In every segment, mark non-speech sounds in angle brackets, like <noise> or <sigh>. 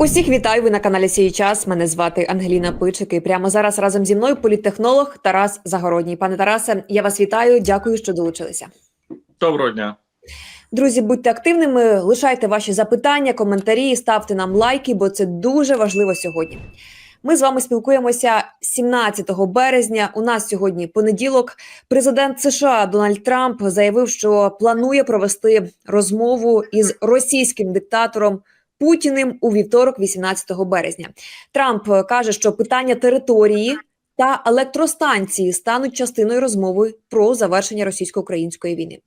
Усіх вітаю. Ви на каналі Сій час. Мене звати Ангеліна Пичик. І прямо зараз разом зі мною політтехнолог Тарас Загородній. Пане Тарасе, я вас вітаю. Дякую, що долучилися. Доброго дня. Друзі, будьте активними, лишайте ваші запитання, коментарі, ставте нам лайки, бо це дуже важливо сьогодні. Ми з вами спілкуємося 17 березня. У нас сьогодні понеділок. Президент США Дональд Трамп заявив, що планує провести розмову із російським диктатором Путіним у вівторок, 18 березня. Трамп е, каже, що питання території та електростанції стануть частиною розмови про завершення російсько-української війни.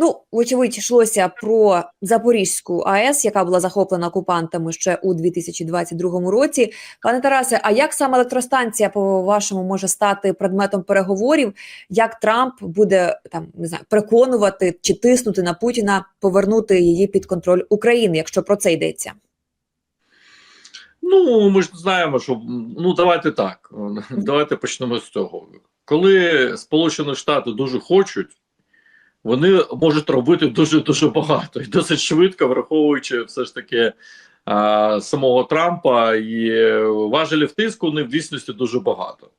Ну, вочевидь, йшлося про Запорізьку АЕС, яка була захоплена окупантами ще у 2022 році. Пане Тарасе, а як саме електростанція, по вашому, може стати предметом переговорів? Як Трамп буде там не знаю, переконувати чи тиснути на Путіна повернути її під контроль України, якщо про це йдеться? Ну, ми ж знаємо, що ну давайте так. <laughs> Давайте почнемо з цього. Коли Сполучені Штати дуже хочуть, вони можуть робити дуже дуже багато і досить швидко, враховуючи все ж таки а, самого Трампа і важелів тиску не в дійсності дуже багато.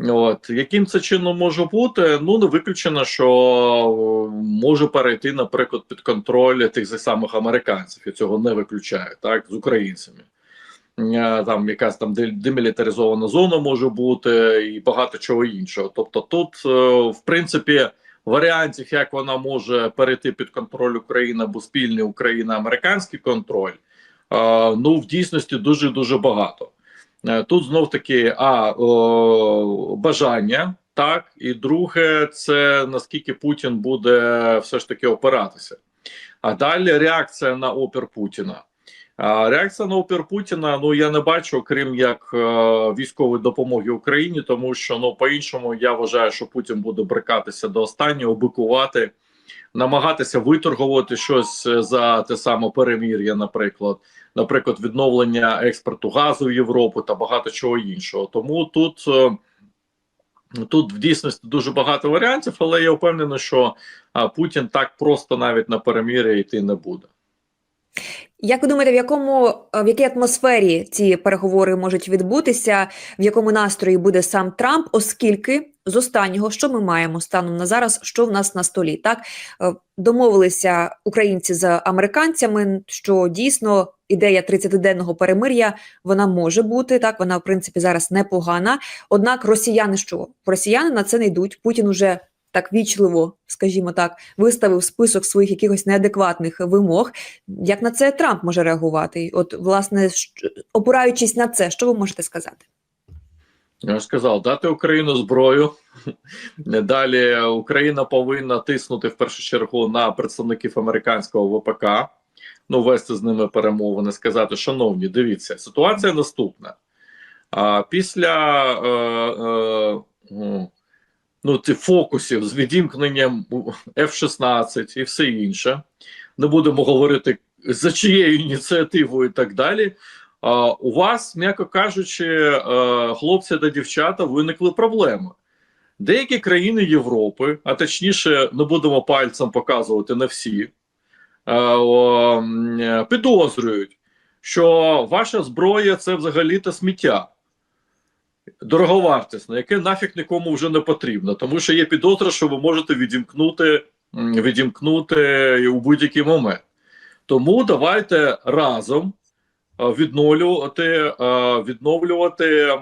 От яким це чином може бути? Ну не виключено, що може перейти, наприклад, під контроль тих самих американців. Я цього не виключаю, так з українцями. Е, Там якась там демілітаризована зона може бути і багато чого іншого. Тобто, тут, е, в принципі, варіантів, як вона може перейти під контроль України або спільний Україна-американський контроль, ну в дійсності дуже дуже багато. Е, Тут знов таки а о, бажання, так, і друге, це наскільки Путін буде все ж таки опиратися. А далі реакція на опір Путіна. Реакція на опір Путіна. Ну я не бачу, крім як е, військової допомоги Україні, тому що ну по-іншому я вважаю, що Путін буде брикатися до останнього, бикувати, намагатися виторгувати щось за те саме перемір'я, наприклад, наприклад, відновлення експорту газу в Європу та багато чого іншого. Тому тут. е, Тут в дійсності дуже багато варіантів, але я впевнений, що Путін так просто навіть на перемір'я йти не буде. Як ви думаєте, в якому в якій атмосфері ці переговори можуть відбутися, в якому настрої буде сам Трамп, оскільки з останнього, що ми маємо станом на зараз, що в нас на столі, так Е, домовилися українці з американцями, що дійсно ідея 30-денного перемир'я вона може бути так. Вона в принципі зараз непогана. Однак росіяни що росіяни на це не йдуть. Путін уже так вічливо, скажімо так, виставив список своїх якихось неадекватних вимог. Як на це Трамп може реагувати? От, власне, опираючись на це, що ви можете сказати? Я ж сказав, дати Україну зброю. Далі Україна повинна тиснути в першу чергу на представників американського ВПК, ну вести з ними перемовини, сказати, шановні, дивіться, ситуація наступна. А після е, е, ну, цих фокусів з відімкненням F-16 і все інше, не будемо говорити за чиєю ініціативою і так далі. А, у вас, м'яко кажучи, е, хлопці та дівчата, виникли проблеми. Деякі країни Європи, а точніше, не будемо пальцем показувати на всі, е, е, підозрюють, що ваша зброя це взагалі-то сміття. Дороговартісне, яке нафіг нікому вже не потрібно, тому що є підозра, що ви можете відімкнути, відімкнути у будь-який момент. Тому давайте разом е, відновлювати, е, відновлювати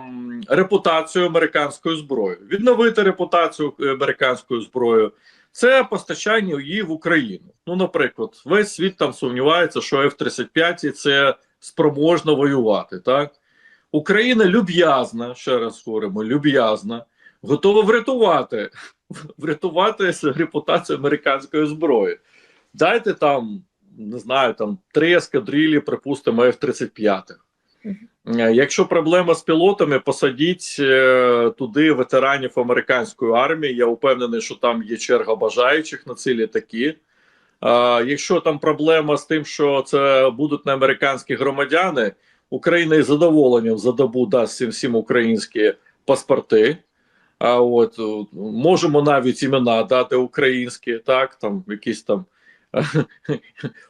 репутацію американською зброєю, відновити репутацію американською зброєю. Це постачання її в Україну. Ну, наприклад, весь світ там сумнівається, що F-35 це спроможно воювати. Так Україна люб'язна, ще раз говоримо, люб'язна, готова врятувати, врятувати репутацію американської зброї. Дайте там не знаю, там три ескадрилі, припустимо, F-35. Е, Якщо проблема з пілотами, посадіть е, туди ветеранів американської армії. Я впевнений, що там є черга бажаючих на ці літаки. А якщо там проблема з тим, що це будуть не американські громадяни, Україна із задоволенням за добу дасть цим всім українські паспорти. А от можемо навіть імена дати українські, так там якісь там <laughs>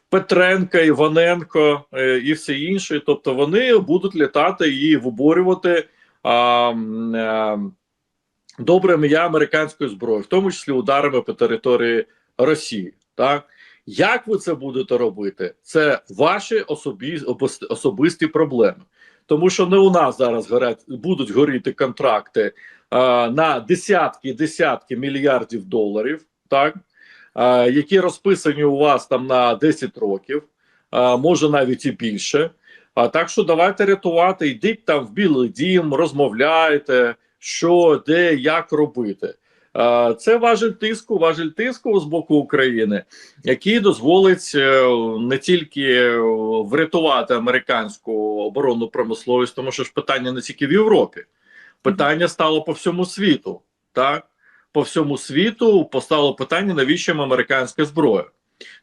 Петренка, Іваненко е, і всі інші. Тобто вони будуть літати і виборювати а, а, добре ім'я американської зброї, в тому числі ударами по території Росії. Так як ви це будете робити? Це ваші особі, особисті проблеми. Тому що не у нас зараз горять, будуть горіти контракти а, на десятки десятки мільярдів доларів, так а, які розписані у вас там на 10 років, а, може навіть і більше. А так що давайте рятувати, йдіть там в Білий Дім, розмовляйте, що, де, як робити. Це важель тиску, важель тиску з боку України, який дозволить е, не тільки е, врятувати американську оборонну промисловість, тому що ж питання не тільки в Європі, питання стало по всьому світу. Так, по всьому світу постало питання, навіщо американська зброя.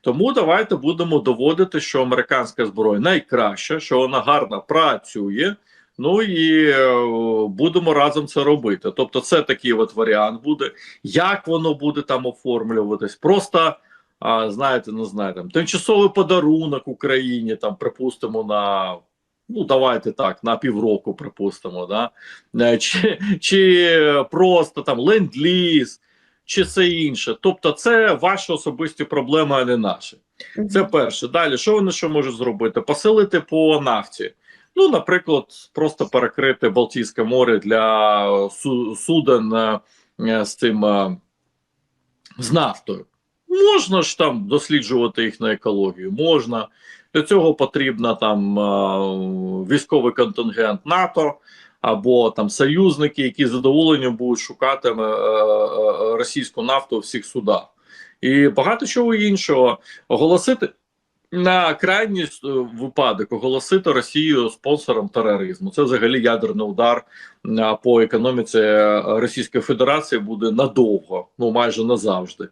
Тому давайте будемо доводити, що американська зброя найкраща, що вона гарно працює. Ну і е, будемо разом це робити. Тобто, це такий от варіант буде. Як воно буде там оформлюватись? Просто а, знаєте, не знаю, там тимчасовий подарунок Україні, там припустимо на. Ну, давайте так, на півроку, припустимо, да? Е, чи, чи просто там ленд-ліз, чи все інше. Тобто, це ваші особисті проблеми, а не наші. Це перше. Далі, що вони ще можуть зробити? Посилити по нафті. Ну, наприклад, просто перекрити Балтійське море для суден е, е, з цим е, з нафтою. Можна ж там досліджувати їх на екологію, можна. Для цього потрібно там е, військовий контингент НАТО або там союзники, які з задоволенням будуть шукати російську нафту у всіх судах. І багато чого іншого оголосити на крайній е, випадок оголосити Росію спонсором тероризму. Це взагалі ядерний удар е, по економіці е, Російської Федерації буде надовго, ну майже назавжди.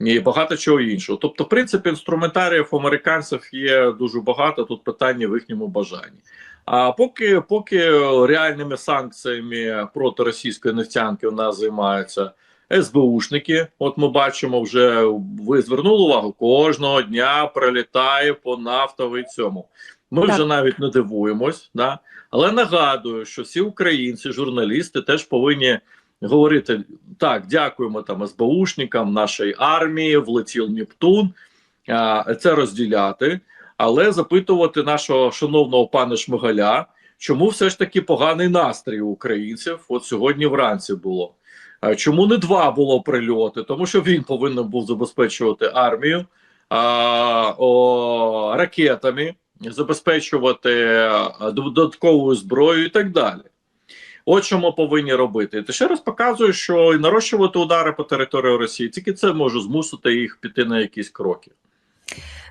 І багато чого іншого. Тобто, в принципі, інструментаріїв американців є дуже багато. Тут питання в їхньому бажанні. А поки поки реальними санкціями проти російської нефтянки у нас займаються СБУшники. От ми бачимо, вже ви звернули увагу, кожного дня прилітає по нафтовий цьому. Ми Так. вже навіть не дивуємось, да? але нагадую, що всі українці, журналісти теж повинні говорити: так, дякуємо там СБУшникам, нашій армії, влетів Нептун. А, це розділяти, але запитувати нашого шановного пана Шмигаля, чому все ж таки поганий настрій у українців? От сьогодні вранці було. А Чому не два було прильоти? Тому що він повинен був забезпечувати армію а, о, ракетами, забезпечувати а, додатковою зброєю і так далі. От що ми повинні робити. Ти ще раз показує, що і нарощувати удари по території Росії, тільки це може змусити їх піти на якісь кроки.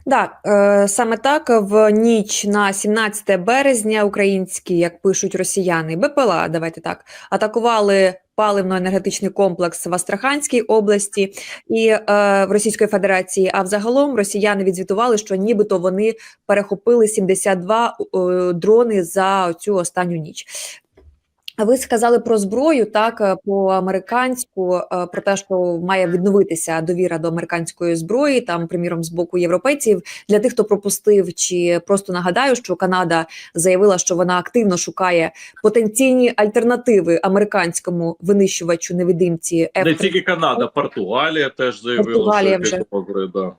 Так, е, саме так в ніч на 17 березня українські, як пишуть росіяни, БПЛА, давайте так, атакували паливно-енергетичний комплекс в Астраханській області і е, в Російської Федерації. А взагалом росіяни відзвітували, що нібито вони перехопили 72 е, дрони за цю останню ніч. А ви сказали про зброю, так е, по американську, е, про те, що має відновитися довіра до американської зброї, там, приміром, з боку європейців. Для тих, хто пропустив, чи просто нагадаю, що Канада заявила, що вона активно шукає потенційні альтернативи американському винищувачу невидимці Не F-35. тільки Канада, Португалія теж заявила, Португалія що вже. добре, да.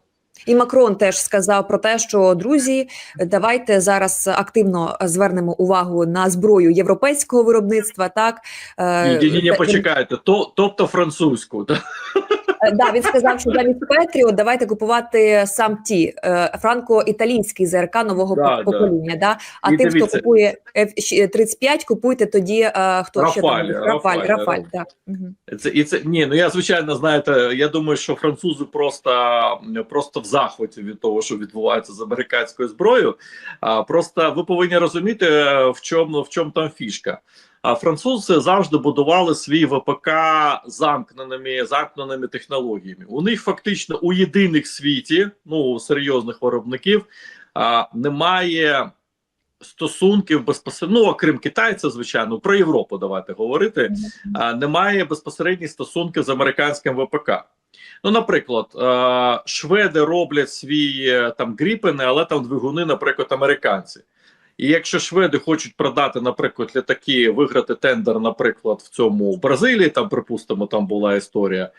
І Макрон теж сказав про те, що друзі, давайте зараз активно звернемо увагу на зброю європейського виробництва. Так Е, Ні, ні, ні, почекайте, то, тобто французьку. Да? Е, він сказав, що замість Петріо давайте купувати сам ті е, франко-італійський ЗРК нового Да, покоління. Да? А І тим, хто дивіться. купує F-35, купуйте тоді е, хто ще там Рафаль, Рафаль, Рафаль, Рафаль, Рафаль. да. Це і це ні, ну я звичайно знаєте. Я думаю, що французи просто, просто в захваті від того, що відбувається з американською зброєю. А просто ви повинні розуміти, е, в чому в чому там фішка. Французи завжди будували свій ВПК замкненими замкненими технологіями. У них фактично у єдиних світі, ну серйозних виробників, немає стосунків безпосередньо, ну, окрім китайця, звичайно, про Європу давайте говорити. А, немає безпосередніх стосунків з американським ВПК. Ну, наприклад, шведи роблять свої е, там гріпени, але там двигуни, наприклад, американці. І якщо шведи хочуть продати, наприклад, літаки, виграти тендер, наприклад, в цьому в Бразилії, там припустимо, там була історія,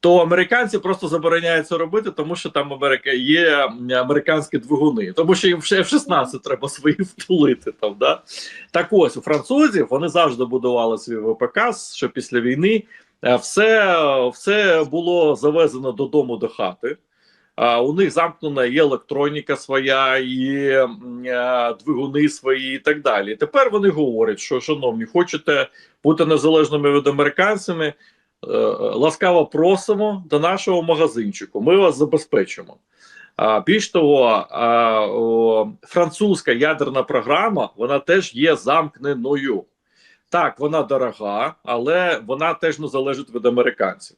то американці просто забороняють це робити, тому що там Америка є американські двигуни, тому що їм ще F-16 треба свої втулити. Там да так ось у французів вони завжди будували свій ВПК, що після війни е, все, все було завезено додому до хати. У них замкнена і електроніка своя, і е, двигуни свої, і так далі. Тепер вони говорять, що шановні, хочете бути незалежними від американцями. е, Ласкаво просимо до нашого магазинчику. Ми вас забезпечимо. Більш того, французька ядерна програма вона теж є замкненою. Так, вона дорога, але вона теж не залежить від американців.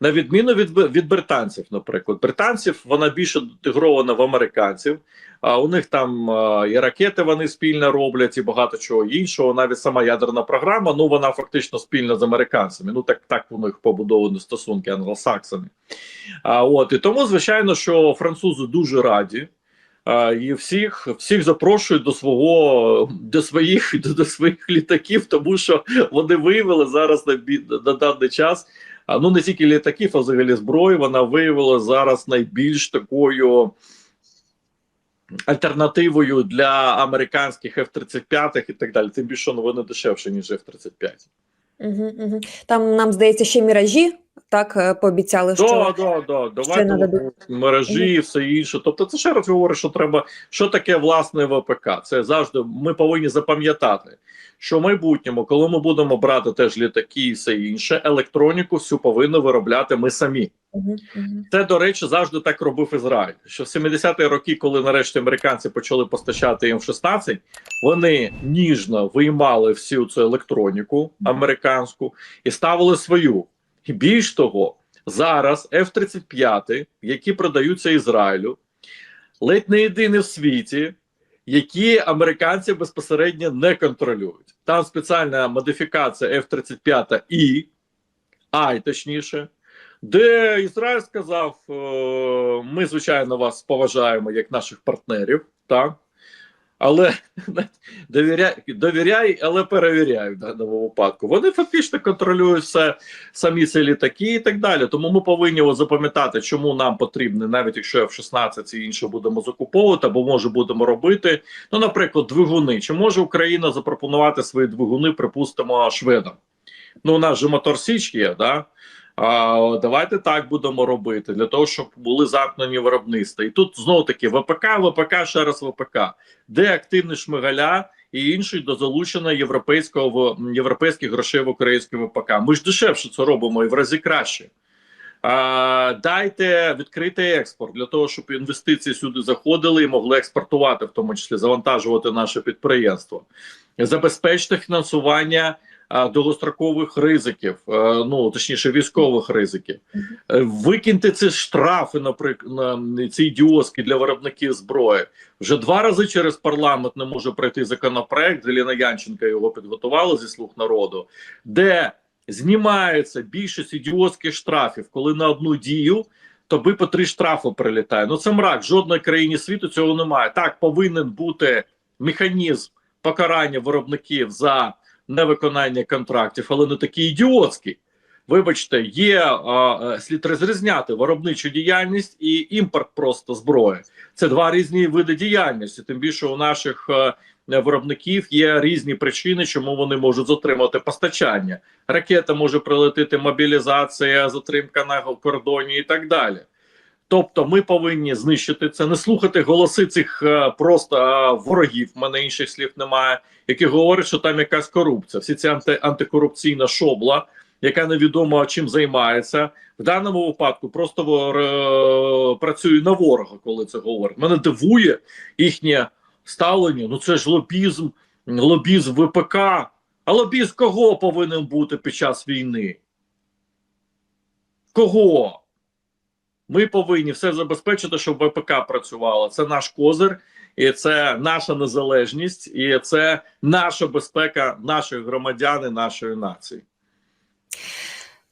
На відміну від, від британців, наприклад, британців вона більше інтегрована в американців. А у них там а, і ракети вони спільно роблять, і багато чого іншого. Навіть сама ядерна програма, ну вона фактично спільна з американцями. Ну так так у них побудовані стосунки англосаксами. А от і тому, звичайно, що французи дуже раді. І всіх всіх запрошують до свого до своїх <laughs> до, до своїх літаків, тому що вони виявили зараз на, на даний час. Ну не тільки літаків, а взагалі зброї. Вона виявила зараз найбільш такою альтернативою для американських F-35 і так далі. Тим більше ну, вони дешевше, ніж F-35. Угу, угу. Там нам здається ще міражі. Так е, пообіцяли, що Да, да, да. Давайте нададуть. мережі і все інше. Тобто, це ще раз говорить, що треба, що таке власне ВПК. Це завжди ми повинні запам'ятати, що в майбутньому, коли ми будемо брати теж літаки і все інше, електроніку всю повинні виробляти ми самі. Угу, угу. Це, до речі, завжди так робив Ізраїль. Що в 70-ті роки, коли нарешті американці почали постачати їм 16, вони ніжно виймали всю цю електроніку американську і ставили свою. Більш того, зараз F-35, які продаються Ізраїлю, ледь не єдині в світі, які американці безпосередньо не контролюють. Там спеціальна модифікація F-35 і I, точніше, де Ізраїль сказав: е, ми, звичайно, вас поважаємо як наших партнерів, так? Але довіряй, довіряй, але перевіряй в даному випадку. Вони фактично контролюють все самі ці літаки і так далі. Тому ми повинні запам'ятати, чому нам потрібно, навіть якщо F-16 і інше будемо закуповувати, або може будемо робити. Ну, наприклад, двигуни. Чи може Україна запропонувати свої двигуни, припустимо, шведам? Ну, у нас же мотор Січ є, да? А, давайте так будемо робити для того, щоб були замкнені виробництва. І тут знову таки ВПК, ВПК, ще раз ВПК, де активні шмигаля і інші до залучення європейського в європейських грошей в українське ВПК. Ми ж дешевше це робимо і в разі краще. А, дайте відкритий експорт для того, щоб інвестиції сюди заходили і могли експортувати, в тому числі завантажувати наше підприємство. Забезпечте фінансування довгострокових ризиків, е, ну точніше військових ризиків. Е, Викиньте ці штрафи, наприклад, на ці ідіотські для виробників зброї. Вже два рази через парламент не може пройти законопроект. Зеліна Янченка його підготувала зі слуг народу, де знімається більшість ідіотських штрафів, коли на одну дію. Тобі по три штрафи прилітає. Ну це мрак. Жодної країні світу цього немає. Так повинен бути механізм покарання виробників за невиконання контрактів, але не такий ідіотський. Вибачте, є а, слід розрізняти виробничу діяльність і імпорт просто зброї. Це два різні види діяльності. Тим більше у наших е, виробників є різні причини, чому вони можуть затримати постачання. Ракета може прилетіти, мобілізація, затримка на кордоні і так далі. Тобто, ми повинні знищити це, не слухати голоси цих е, просто е, ворогів. В мене інших слів немає, які говорять, що там якась корупція. Всі ці анти, антикорупційна шобла, яка невідомо чим займається, в даному випадку просто вор, е, працює на ворога, коли це говорить. Мене дивує їхнє ставлення. Ну це ж лобізм, лобізм ВПК. А лобізм кого повинен бути під час війни? Кого? Ми повинні все забезпечити, щоб ВПК працювало. Це наш козир, і це наша незалежність, і це наша безпека наших громадян і нашої нації.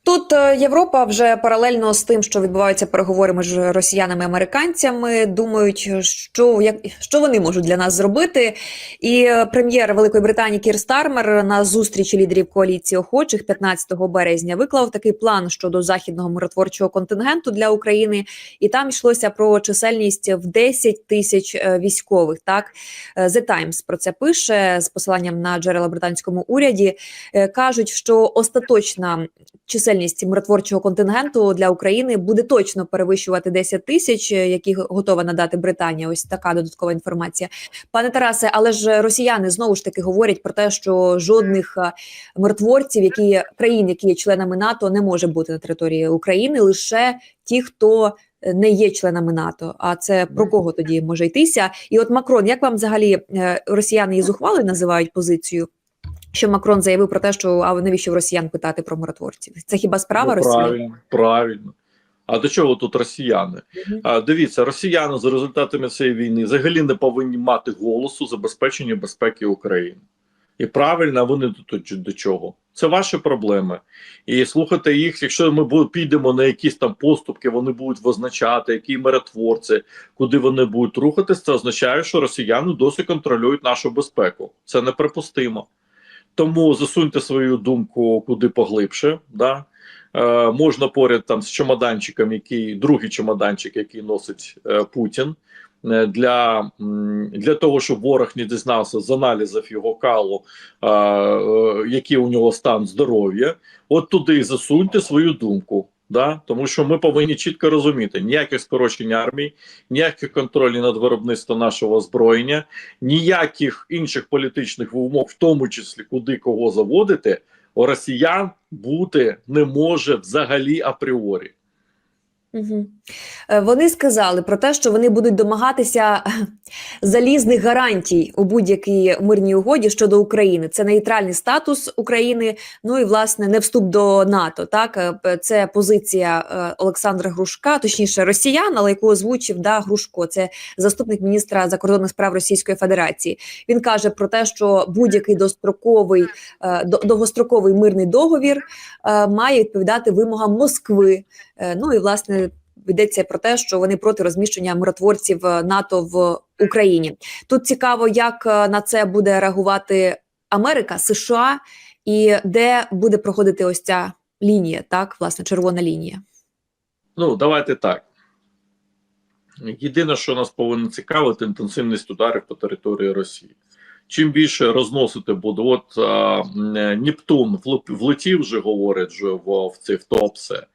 Тут е, Європа вже паралельно з тим, що відбуваються переговори між росіянами і американцями, думають, що як що вони можуть для нас зробити. І е, прем'єр Великої Британії Кір Стармер на зустрічі лідерів коаліції охочих 15 березня виклав такий план щодо західного миротворчого контингенту для України, і там йшлося про чисельність в 10 тисяч е, військових. Так The Times про це пише з посиланням на джерела британському уряді. Кажуть, що остаточна чисельність миротворчого контингенту для України буде точно перевищувати 10 тисяч, е, які готова надати Британія. Ось така додаткова інформація. Пане Тарасе, але ж росіяни знову ж таки говорять про те, що жодних е, миротворців, які країн, які є членами НАТО, не може бути на території України, лише ті, хто е, не є членами НАТО. А це про кого тоді може йтися? І от Макрон, як вам взагалі росіяни і зухвали називають позицію? Що Макрон заявив про те, що а навіщо в росіян питати про миротворців? Це хіба справа ну, Росії? правильно, правильно. А до чого тут росіяни? Мгм. А, дивіться, росіяни за результатами цієї війни взагалі не повинні мати голосу забезпечення безпеки України. І правильно, вони тут до чого? Це ваші проблеми. І слухати їх, якщо ми підемо на якісь там поступки, вони будуть визначати, які миротворці, куди вони будуть рухатись, це означає, що росіяни досі контролюють нашу безпеку. Це неприпустимо. Тому засуньте свою думку куди поглибше. Да? Е, можна поряд там з чемоданчиком, який другий чемоданчик, який носить е, Путін, е, для, для того, щоб ворог не дізнався з аналізів його калу, е, е, який у нього стан здоров'я. От туди засуньте свою думку. Да? Тому що ми повинні чітко розуміти: ніяких скорочень армії, ніяких контролів над виробництвом нашого озброєння, ніяких інших політичних умов, в тому числі куди кого заводити, у росіян бути не може взагалі апріорі. Угу. Вони сказали про те, що вони будуть домагатися <laughs> залізних гарантій у будь-якій мирній угоді щодо України. Це нейтральний статус України, ну і власне не вступ до НАТО. Так Е, це позиція е, Олександра Грушка, точніше росіян, але яку озвучив да Грушко. Це заступник міністра закордонних справ Російської Федерації. Він каже про те, що будь-який достроковий е, довгостроковий мирний договір е, має відповідати вимогам Москви. Е, Ну і власне йдеться про те, що вони проти розміщення миротворців е, НАТО в Україні. Тут цікаво, як е, на це буде реагувати Америка, США, і де буде проходити ось ця лінія, так, власне, червона лінія. Ну, давайте так. Єдине, що нас повинно цікавити, інтенсивність ударів по території Росії. Чим більше розносити буде, от а, Нептун влетів вже, говорять, вже в, в цей в Топсе.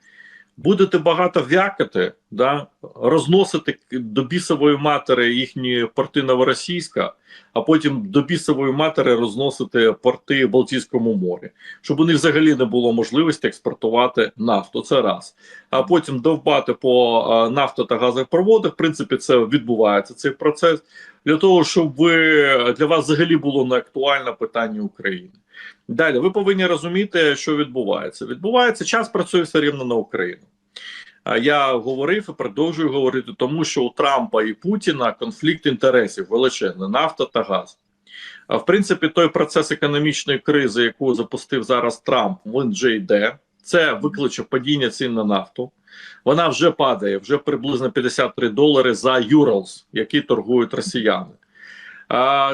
Будете багато в'якати, да, розносити до бісової матері їхні порти новоросійська, а потім до бісової матері розносити порти в Балтійському морі, щоб у них взагалі не було можливості експортувати нафту. Це раз. А потім довбати по нафто та газопроводах. В принципі, це відбувається цей процес для того, щоб ви для вас взагалі було не актуальне питання України. Далі ви повинні розуміти, що відбувається. Відбувається час працює все рівно на Україну. Я говорив і продовжую говорити, тому що у Трампа і Путіна конфлікт інтересів величезний нафта та газ. В принципі, той процес економічної кризи, яку запустив зараз Трамп, він вже йде. Це викличе падіння цін на нафту. Вона вже падає, вже приблизно 53 долари за Юралс, які торгують росіяни.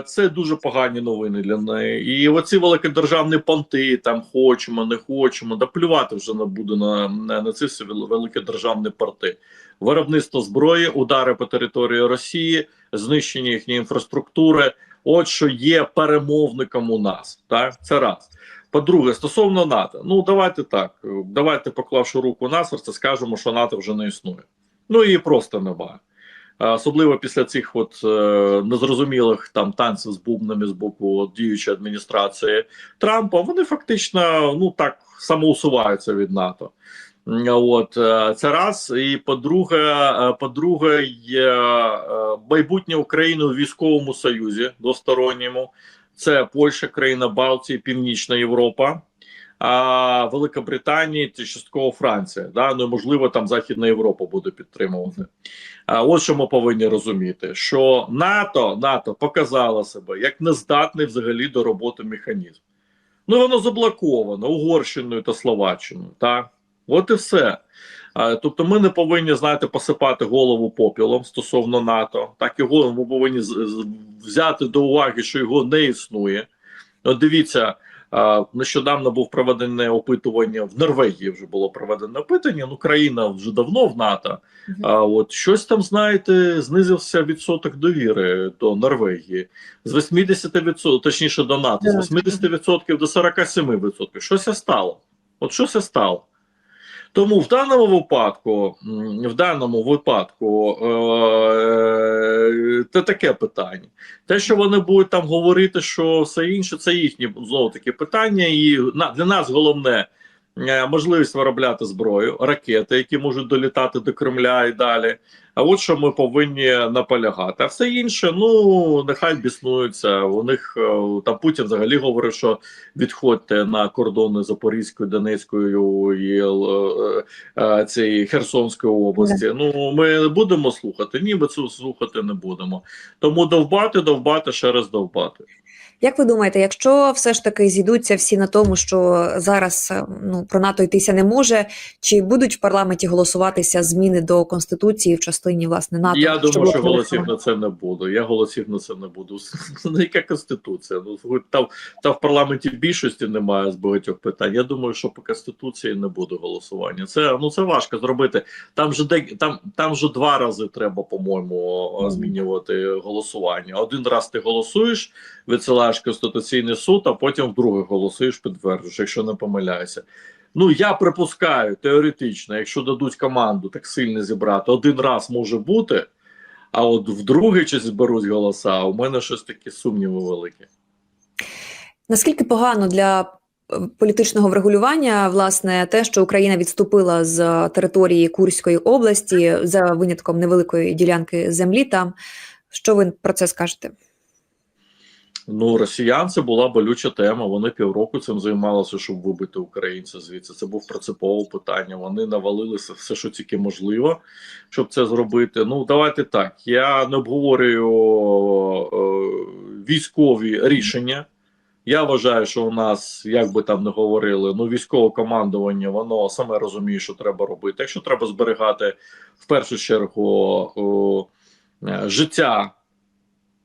Це дуже погані новини для неї. І оці великодержавні понти, там хочемо, не хочемо, да плювати вже не буде на, на, на ці всі великодержавні порти. Виробництво зброї, удари по території Росії, знищення їхньої інфраструктури. От що є перемовником у нас. Так, це раз. По-друге, стосовно НАТО, ну давайте так. Давайте, поклавши руку на серце, скажемо, що НАТО вже не існує. Ну її просто немає. А Особливо після цих от е, незрозумілих там танців з бубнами з боку діючої адміністрації Трампа, вони фактично ну так самоусуваються від НАТО. От е, це раз. І по-друге, е, по-друге, е, майбутнє України у військовому союзі двосторонньому. Це Польща, країна Балтії, Північна Європа. А Велика Британія та частково Франція. Да? Ну можливо, там Західна Європа буде підтримувати. А от що ми повинні розуміти, що НАТО НАТО показало себе як нездатний взагалі до роботи механізм. Ну воно заблоковано Угорщиною та Словаччиною. Так? От і все. Тобто, ми не повинні знаєте, посипати голову попілом стосовно НАТО. Так його ми повинні взяти до уваги, що його не існує. От дивіться, нещодавно був проведене опитування в Норвегії. Вже було проведене опитання. Ну, країна вже давно в НАТО. А от щось там, знаєте, знизився відсоток довіри до Норвегії з 80%, точніше до НАТО, з 80% до 47%. Щось стало. От щось стало. Тому в даному випадку, в даному випадку, е, це таке питання. Те, що вони будуть там говорити, що все інше, це їхні знову таки питання. І для нас головне можливість виробляти зброю, ракети, які можуть долітати до Кремля і далі. А от що ми повинні наполягати. А все інше, ну нехай біснуються. У них е, там Путін взагалі говорив, що відходьте на кордони Запорізької, Донецької і е, е, цієї Херсонської області. Ну ми не будемо слухати. Ні, ми це слухати не будемо. Тому довбати, довбати, ще раз довбати. Як ви думаєте, якщо все ж таки зійдуться всі на тому, що зараз е, ну про НАТО йтися не може, чи будуть в парламенті голосуватися зміни до конституції в частині власне НАТО? Я думаю, що було голосів на це не буду. Я голосів на це не буду. <laughs> Ну, яка конституція? Ну там, там в парламенті більшості немає з багатьох питань. Я думаю, що по конституції не буде голосування. Це ну це важко зробити. Там же де там, там же два рази треба, по-моєму, змінювати голосування. Один раз ти голосуєш, відсилаєш конституційний суд, а потім вдруге голосуєш, підтверджуєш, якщо не помиляюся. Ну я припускаю теоретично, якщо дадуть команду так сильно зібрати, один раз може бути. А от вдруге чи зберуть голоса, у мене щось такі сумніви великі. Наскільки погано для е, політичного врегулювання власне те, що Україна відступила з території Курської області за винятком невеликої ділянки землі? Там що ви про це скажете? Ну, росіян це була болюча тема. Вони півроку цим займалися, щоб вибити українця звідси. Це був принципове питання. Вони навалилися все, що тільки можливо, щоб це зробити. Ну, давайте так. Я не обговорюю е, військові рішення. Я вважаю, що у нас, як би там не говорили, ну військове командування, воно саме розуміє, що треба робити. Якщо треба зберігати в першу чергу о, е, життя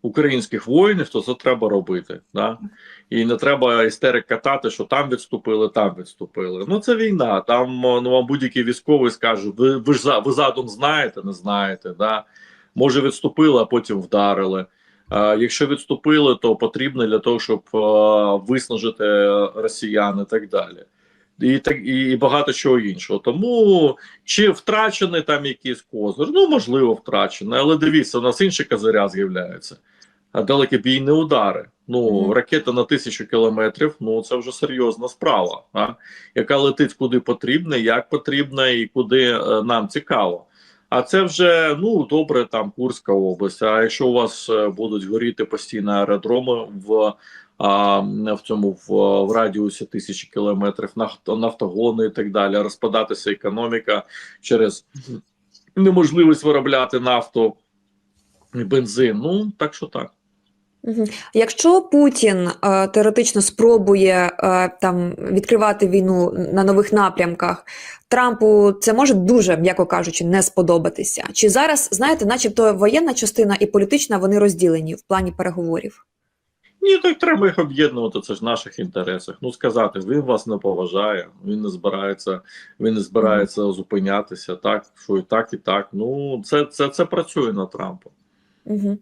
українських воїнів, то це треба робити. Да? І не треба істерик катати, що там відступили, там відступили. Ну це війна. Там ну, вам будь-який військовий скаже: ви, ви ж за ви задум знаєте, не знаєте. Да? Може відступили, а потім вдарили. А, якщо відступили, то потрібно для того, щоб а, виснажити росіян і так далі. І так і багато чого іншого. Тому чи втрачений там якийсь козир? Ну можливо, втрачений, але дивіться, у нас інші козиря з'являються. А далекобійні удари. Ну, ракета на тисячу кілометрів. Ну це вже серйозна справа, а? яка летить куди потрібно, як потрібно і куди е, нам цікаво. А це вже ну добре, там Курська область. А якщо у вас е, будуть горіти постійно аеродроми в а, в цьому в, в радіусі тисячі кілометрів, нафто, нафтогони і так далі, розпадатися економіка через неможливість виробляти нафту і бензин. Ну так що так. Якщо Путін е, теоретично спробує е, там відкривати війну на нових напрямках, Трампу це може дуже, м'яко кажучи, не сподобатися. Чи зараз, знаєте, начебто воєнна частина і політична вони розділені в плані переговорів? Ні, так треба їх об'єднувати. Це ж в наших інтересах. Ну сказати, він вас не поважає, він не збирається, він не збирається зупинятися. Так, що і так, і так. Ну це це, це працює на Трампа. Угу.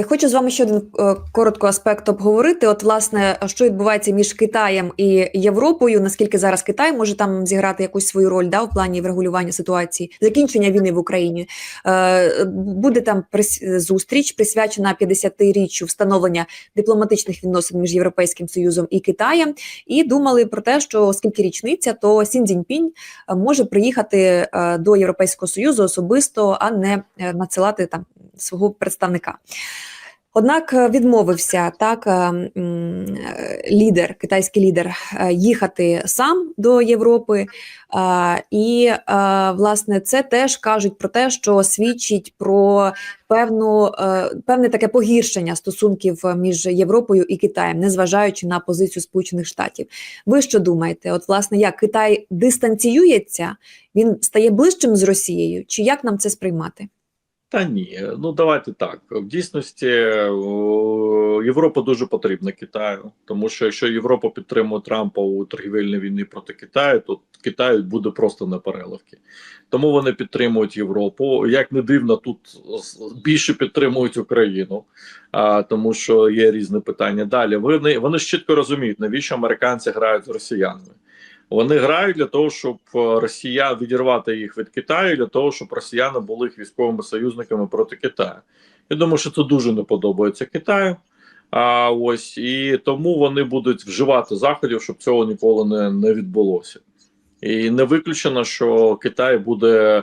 Хочу з вами ще один е, коротко аспект обговорити. От, власне, що відбувається між Китаєм і Європою? Наскільки зараз Китай може там зіграти якусь свою роль да, в плані врегулювання ситуації, закінчення війни в Україні? Е, Буде там зустріч, присвячена 50-річчю встановлення дипломатичних відносин між Європейським Союзом і Китаєм. І думали про те, що оскільки річниця, то Сін Цзіньпінь е, може приїхати е, до Європейського Союзу особисто, а не е, надсилати там свого представника. Однак е, відмовився так е, е, лідер, китайський лідер, їхати сам до Європи. І власне це теж кажуть про те, що свідчить про певну певне таке погіршення стосунків між Європою і Китаєм, незважаючи на позицію Сполучених Штатів. Ви що думаєте? От власне як Китай дистанціюється, він стає ближчим з Росією, чи як нам це сприймати? Та ні, ну давайте так. В дійсності Європа дуже потрібна Китаю, тому що якщо Європа підтримує Трампа у торгівельній війні проти Китаю, то Китай буде просто на переливки. Тому вони підтримують Європу. Як не дивно, тут більше підтримують Україну, а, тому що є різні питання. Далі вони, вони ж чітко розуміють, навіщо американці грають з росіянами. Вони грають для того, щоб Росія відірвати їх від Китаю, для того, щоб росіяни були їх військовими союзниками проти Китаю. Я думаю, що це дуже не подобається Китаю. А ось і тому вони будуть вживати заходів, щоб цього ніколи не, не відбулося. І не виключено, що Китай буде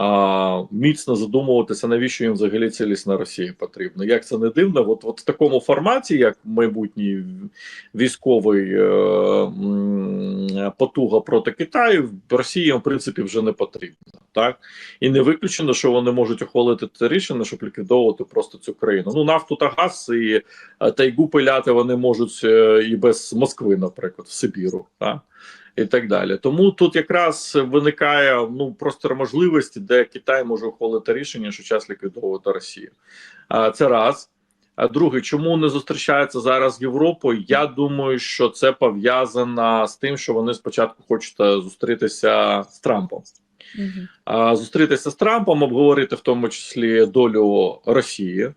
а, міцно задумуватися, навіщо їм взагалі цілісна Росія потрібна. Як це не дивно, от, от в такому форматі, як майбутній військовий е, м, потуга проти Китаю, Росії в принципі вже не потрібна. Так і не виключено, що вони можуть ухвалити це рішення, щоб ліквідовувати просто цю країну. Ну нафту та газ і е, тайгу пиляти вони можуть е, і без Москви, наприклад, в Сибіру. Так? І так далі, тому тут якраз виникає ну простір можливості, де Китай може ухвалити рішення, що час ліквідовувати Росію. А це раз. А друге, чому не зустрічаються зараз Європою? Я думаю, що це пов'язано з тим, що вони спочатку хочуть е, зустрітися з Трампом. А, Зустрітися з Трампом, обговорити в тому числі долю Росії.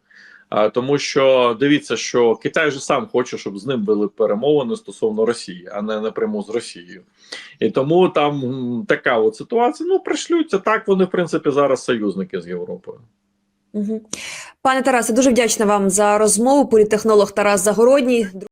Тому що дивіться, що Китай же сам хоче, щоб з ним були перемовини стосовно Росії, а не напряму з Росією. І тому там така от ситуація. Ну, пришлються так. Вони, в принципі, зараз союзники з Європою. Угу. Пане Тарасе, дуже вдячна вам за розмову. Політехнолог Тарас Загородній.